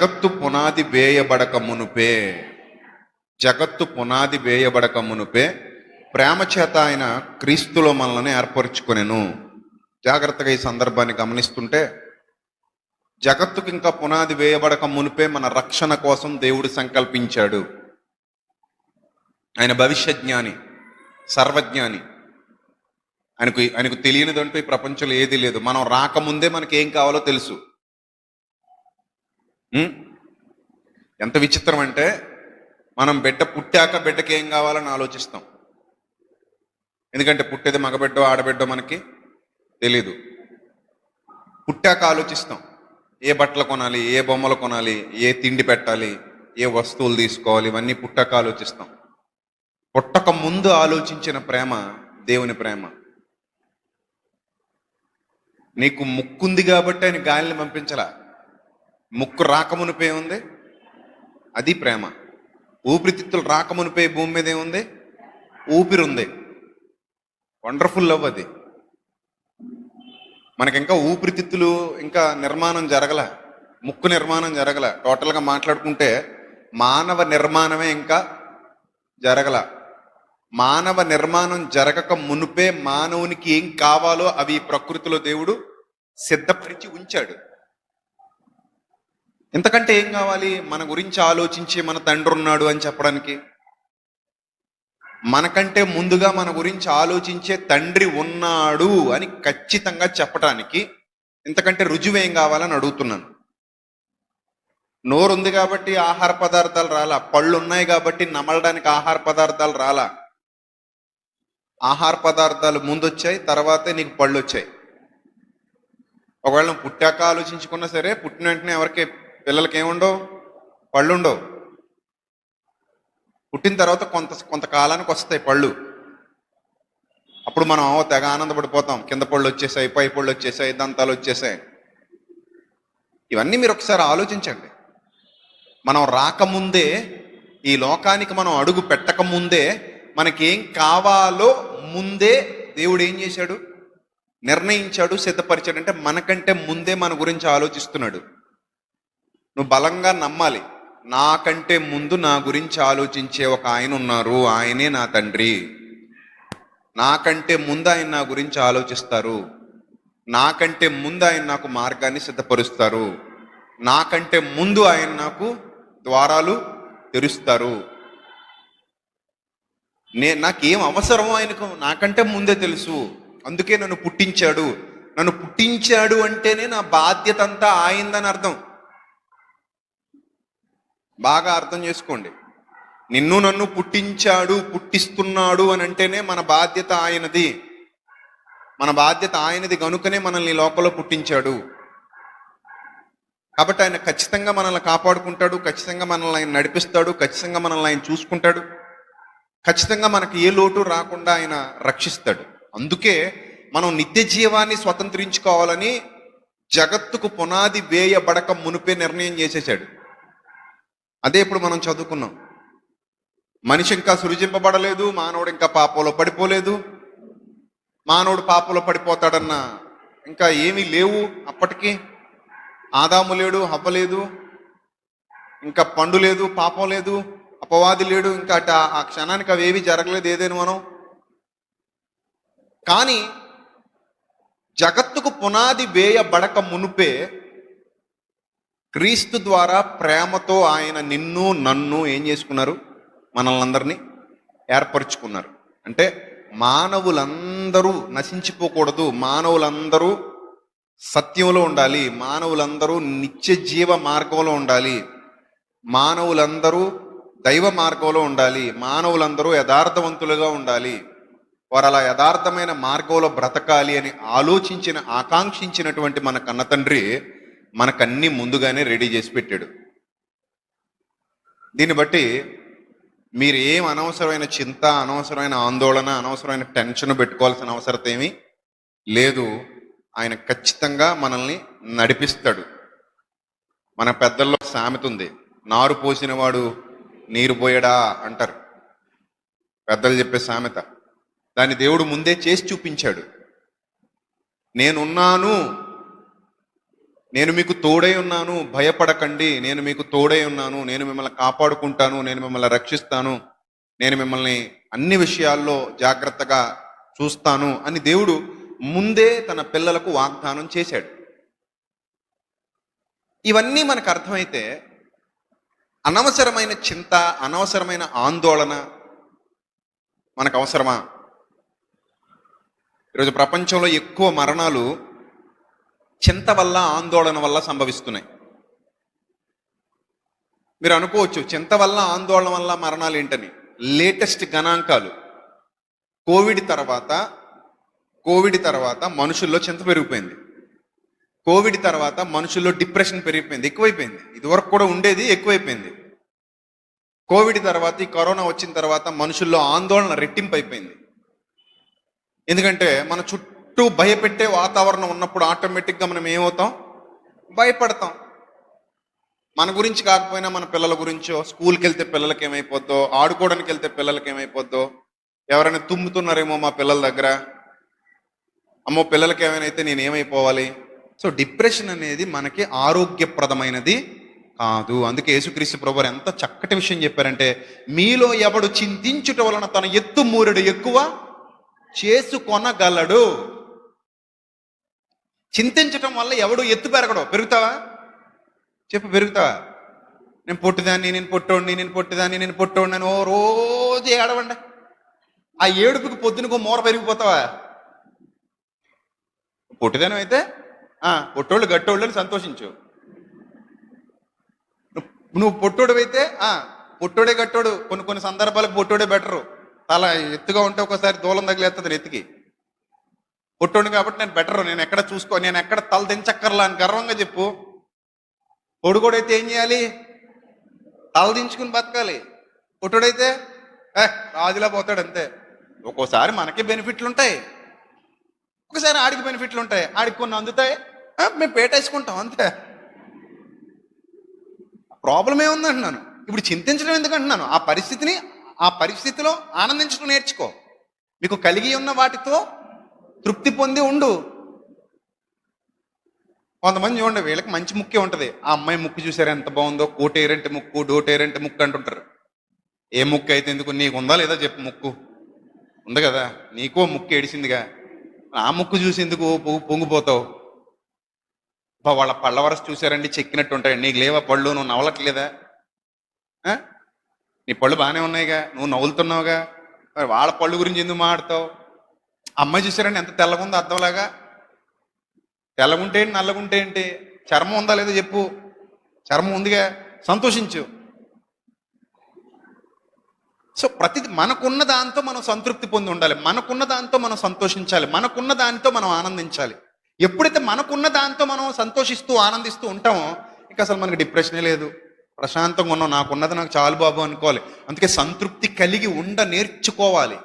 జగత్తు పునాది వేయబడక మునుపే. జగత్తు పునాది వేయబడక మునుపే ప్రేమ చేత ఆయన క్రీస్తులో మనల్ని ఏర్పరచుకొనెను. జాగ్రత్తగా ఈ సందర్భాన్ని గమనిస్తుంటే జగత్తుకు ఇంకా పునాది వేయబడక మునిపే మన రక్షణ కోసం దేవుడు సంకల్పించాడు. ఆయన భవిష్య జ్ఞాని సర్వజ్ఞాని. ఆయనకు ఆయనకు తెలియనిదంటూ ఈ ప్రపంచంలో ఏది లేదు. మనం రాకముందే మనకి ఏం కావాలో తెలుసు. ఎంత విచిత్రం అంటే మనం బిడ్డ పుట్టాక బిడ్డకి ఏం కావాలని ఆలోచిస్తాం. ఎందుకంటే పుట్టేది మగబిడ్డో ఆడబిడ్డో మనకి తెలీదు. పుట్టాక ఆలోచిస్తాం. ఏ బట్టలు కొనాలి ఏ బొమ్మలు కొనాలి ఏ తిండి పెట్టాలి ఏ వస్తువులు తీసుకోవాలి ఇవన్నీ పుట్టాక ఆలోచిస్తాం. పుట్టక ముందు ఆలోచించిన ప్రేమ దేవుని ప్రేమ. నీకు ముక్కుంది కాబట్టి ఆయన గాలిని పంపించలా. ముక్కు రాకమునిపే ఉంది? అది ప్రేమ. ఊపిరితిత్తులు రాకమునిపే భూమి మీద ఏముంది ఊపిరి ఉంది వండర్ఫుల్ లవ్ అది. మనకి ఇంకా ఊపిరితిత్తులు ఇంకా నిర్మాణం జరగల ముక్కు నిర్మాణం జరగల టోటల్గా మాట్లాడుకుంటే మానవ నిర్మాణమే ఇంకా జరగల. మానవ నిర్మాణం జరగక మునుపే మానవునికి ఏం కావాలో అవి ప్రకృతిలో దేవుడు సిద్ధపరిచి ఉంచాడు. ఇంతకంటే ఏం కావాలి? మన గురించి ఆలోచించి మన తండ్రి ఉన్నాడు అని చెప్పడానికి. మనకంటే ముందుగా మన గురించి ఆలోచించే తండ్రి ఉన్నాడు అని ఖచ్చితంగా చెప్పటానికి ఇంతకంటే రుజువేం కావాలని అడుగుతున్నాను. నోరు ఉంది కాబట్టి ఆహార పదార్థాలు రాలా. పళ్ళు ఉన్నాయి కాబట్టి నమలడానికి ఆహార పదార్థాలు రాలా. ఆహార పదార్థాలు ముందు వచ్చాయి తర్వాతే నీకు పళ్ళు వచ్చాయి ఒకవేళ పుట్టాక ఆలోచించుకున్నా సరే పుట్టిన వెంటనే ఎవరికి పిల్లలకి ఏముండవు పళ్ళు ఉండవు పుట్టిన తర్వాత కొంత కొంతకాలానికి వస్తాయి పళ్ళు. అప్పుడు మనం తెగ ఆనందపడిపోతాం. కింద పళ్ళు వచ్చేసాయి పై పళ్ళు వచ్చేసాయి దంతాలు వచ్చేసాయి. ఇవన్నీ మీరు ఒకసారి ఆలోచించండి. మనం రాకముందే ఈ లోకానికి మనం అడుగు పెట్టక ముందే మనకేం కావాలో ముందే దేవుడు ఏం చేశాడు? నిర్ణయించాడు సిద్ధపరిచాడు. అంటే మనకంటే ముందే మన గురించి ఆలోచిస్తున్నాడు. నువ్వు బలంగా నమ్మాలి. నాకంటే ముందు నా గురించి ఆలోచించే ఒక ఆయన ఉన్నారు. ఆయనే నా తండ్రి. నాకంటే ముందు ఆయన నా గురించి ఆలోచిస్తారు. నాకంటే ముందు ఆయన నాకు మార్గాన్ని సిద్ధపరుస్తారు. నాకంటే ముందు ఆయన నాకు ద్వారాలు తెరుస్తారు. నే నాకేం అవసరమో ఆయనకు నాకంటే ముందే తెలుసు. అందుకే నన్ను పుట్టించాడు. నన్ను పుట్టించాడు అంటేనే నా బాధ్యత అంతా ఆయిందని అర్థం. బాగా అర్థం చేసుకోండి. నిన్ను నన్ను పుట్టించాడు పుట్టిస్తున్నాడు అని అంటేనే మన బాధ్యత ఆయనది. మన బాధ్యత ఆయనది గనుకనే మనల్ని లోపల లోకంలో పుట్టించాడు. కాబట్టి ఆయన ఖచ్చితంగా మనల్ని కాపాడుకుంటాడు ఖచ్చితంగా మనల్ని ఆయన నడిపిస్తాడు ఖచ్చితంగా మనల్ని ఆయన చూసుకుంటాడు. ఖచ్చితంగా మనకి ఏ లోటు రాకుండా ఆయన రక్షిస్తాడు. అందుకే మనం నిత్య జీవాన్ని స్వతంత్రించుకోవాలని జగత్తుకు పునాది వేయబడక మునిపే నిర్ణయం చేసేసాడు అదే ఇప్పుడు మనం చదువుకున్నాం. మనిషి ఇంకా సృజింపబడలేదు మానవుడు ఇంకా పాపంలో పడిపోలేదు. మానవుడు పాపంలో పడిపోతాడన్న ఇంకా ఏమీ లేవు అప్పటికి. ఆదాము లేడు హవ్వ లేదు ఇంకా పండు లేదు పాపం లేదు అపవాది లేడు ఇంకా అట ఆ క్షణానికి అవేవి జరగలేదు ఏదైనా మనం. కానీ జగత్తుకు పునాది వేయబడక మునుపే క్రీస్తు ద్వారా ప్రేమతో ఆయన నిన్ను నన్ను ఏం చేసుకున్నారు? మనల్ని అందరినీ ఏర్పరచుకున్నారు. అంటే మానవులందరూ నశించిపోకూడదు. మానవులందరూ సత్యంలో ఉండాలి. మానవులందరూ నిత్య జీవ మార్గంలో ఉండాలి. మానవులందరూ దైవ మార్గంలో ఉండాలి. మానవులందరూ యథార్థవంతులుగా ఉండాలి. వారు అలా యథార్థమైన మార్గంలో బ్రతకాలి అని ఆలోచించిన ఆకాంక్షించినటువంటి మన కన్న తండ్రి మనకన్నీ ముందుగానే రెడీ చేసి పెట్టాడు. దీన్ని బట్టి మీరు ఏం అనవసరమైన చింత అనవసరమైన ఆందోళన అనవసరమైన టెన్షన్ పెట్టుకోవాల్సిన అవసరం ఏమీ లేదు. ఆయన ఖచ్చితంగా మనల్ని నడిపిస్తాడు. మన పెద్దల్లో సామెత ఉంది నారు పోసినవాడు నీరు పోయడా అంటారు. పెద్దలు చెప్పే సామెత. దాన్ని దేవుడు ముందే చేసి చూపించాడు. నేనున్నాను నేను మీకు తోడై ఉన్నాను భయపడకండి. నేను మీకు తోడై ఉన్నాను. నేను మిమ్మల్ని కాపాడుకుంటాను. నేను మిమ్మల్ని రక్షిస్తాను. నేను మిమ్మల్ని అన్ని విషయాల్లో జాగ్రత్తగా చూస్తాను అని దేవుడు ముందే తన పిల్లలకు వాగ్దానం చేశాడు. ఇవన్నీ మనకు అర్థమైతే అనవసరమైన చింత అనవసరమైన ఆందోళన మనకు అవసరమా? ఈరోజు ప్రపంచంలో ఎక్కువ మరణాలు చింత వల్ల ఆందోళన వల్ల సంభవిస్తున్నాయి. మీరు అనుకోవచ్చు చింత వల్ల ఆందోళన వల్ల మరణాలు ఏంటని? లేటెస్ట్ గణాంకాలు. కోవిడ్ తర్వాత కోవిడ్ తర్వాత మనుషుల్లో చింత పెరిగిపోయింది. కోవిడ్ తర్వాత మనుషుల్లో డిప్రెషన్ పెరిగిపోయింది ఎక్కువైపోయింది. ఇదివరకు కూడా ఉండేది ఎక్కువైపోయింది. కోవిడ్ తర్వాత ఈ కరోనా వచ్చిన తర్వాత మనుషుల్లో ఆందోళన రెట్టింపు అయిపోయింది. ఎందుకంటే మన చుట్టూ చుట్టూ భయపెట్టే వాతావరణం ఉన్నప్పుడు ఆటోమేటిక్గా మనం ఏమవుతాం? భయపడతాం. మన గురించి కాకపోయినా మన పిల్లల గురించో స్కూల్కి వెళ్తే పిల్లలకి ఏమైపోద్దో ఆడుకోవడానికి వెళ్తే పిల్లలకి ఏమైపోద్దో ఎవరైనా తుమ్ముతున్నారేమో మా పిల్లల దగ్గర. అమ్మో పిల్లలకి ఏమైనా అయితే నేను ఏమైపోవాలి సో డిప్రెషన్ అనేది మనకి ఆరోగ్యప్రదమైనది కాదు. అందుకే యేసుక్రీస్తు ప్రభు ఎంత చక్కటి విషయం చెప్పారంటే మీలో ఎవడు చింతించుట వలన తన ఎత్తు మూరెడు ఎక్కువ చేసుకొనగలడు చింతించటం వల్ల ఎవడు ఎత్తు పెరగడు. పెరుగుతావా? చెప్పు పెరుగుతావా? నేను పొట్టుదాన్ని నేను పొట్టోడిని నేను పొట్టుదాన్ని నేను పొట్టోడిని అని ఓ రోజు ఏడవండి. ఆ ఏడుపుకి పొద్దునకు మూర పెరిగిపోతావా? పొట్టుదనం అయితే ఆ, పొట్టోళ్ళు గట్టోళ్ళు అని సంతోషించు. నువ్వు- నువ్వు పొట్టోడు ఆ పొట్టోడే గట్టోడు. కొన్ని కొన్ని సందర్భాలకు పొట్టోడే బెటరు. తల ఎత్తుగా ఉంటే ఒకసారి దూలం తగిలేస్తుంది ఎత్తుకి పొట్టోడు కాబట్టి నేను బెటర్ నేను ఎక్కడ చూసుకో నేను ఎక్కడ తల దించక్కర్లా అని గర్వంగా చెప్పు. పొడుగోడైతే ఏం చేయాలి? తల దించుకుని బతకాలి. పొట్టుడైతే ఏ రాజులా పోతాడు అంతే. ఒక్కోసారి మనకి బెనిఫిట్లు ఉంటాయి. ఒకసారి ఆడికి బెనిఫిట్లు ఉంటాయి. ఆడికి కొన్ని అందుతాయి. మేము పేటేసుకుంటాం అంతే. ప్రాబ్లం ఏముంది అంటున్నాను. ఇప్పుడు చింతించడం ఎందుకంటున్నాను ఆ పరిస్థితిని ఆ పరిస్థితిలో ఆనందించడం నేర్చుకో. మీకు కలిగి ఉన్న వాటితో తృప్తి పొంది ఉండు. కొంతమంది చూడండి వీళ్ళకి మంచి ముక్కే ఉంటుంది. ఆ అమ్మాయి ముక్కు చూసారు ఎంత బాగుందో? కోటేరంటే ముక్కు డోటేరంటే ముక్కు అంటుంటారు. ఏ ముక్కు అయితే ఎందుకు నీకు ఉందా లేదా చెప్పు ముక్కు. ఉంది కదా నీకో ముక్కు ఏడిసిందిగా. ఆ ముక్కు చూసి ఎందుకు పొంగు పొంగిపోతావు? బా వాళ్ళ పళ్ళ వరస చూసారండి చెక్కినట్టు ఉంటాయి. నీకు లేవా పళ్ళు? నువ్వు నవ్వలట్లేదా నీ పళ్ళు బాగానే ఉన్నాయిగా నువ్వు నవ్వులుతున్నావుగా. మరి వాళ్ళ పళ్ళు గురించి ఎందుకు మాడతావు అమ్మాయి చూసారండి ఎంత తెల్లగుందో అర్థంలాగా తెల్లగుంటే ఏంటి నల్లగుంటే ఏంటి? చర్మం ఉందా లేదో చెప్పు. చర్మం ఉందిగా సంతోషించు. సో ప్రతి మనకున్న దాంతో మనం సంతృప్తి పొంది ఉండాలి. మనకున్న దాంతో మనం సంతోషించాలి. మనకున్న దానితో మనం ఆనందించాలి. ఎప్పుడైతే మనకున్న దాంతో మనం సంతోషిస్తూ ఆనందిస్తూ ఉంటామో ఇంకా అసలు మనకి డిప్రెషనే లేదు. ప్రశాంతంగా ఉన్నాం. నాకున్నది నాకు చాలు బాబు అనుకోవాలి. అందుకే సంతృప్తి కలిగి ఉండ నేర్చుకోవాలి.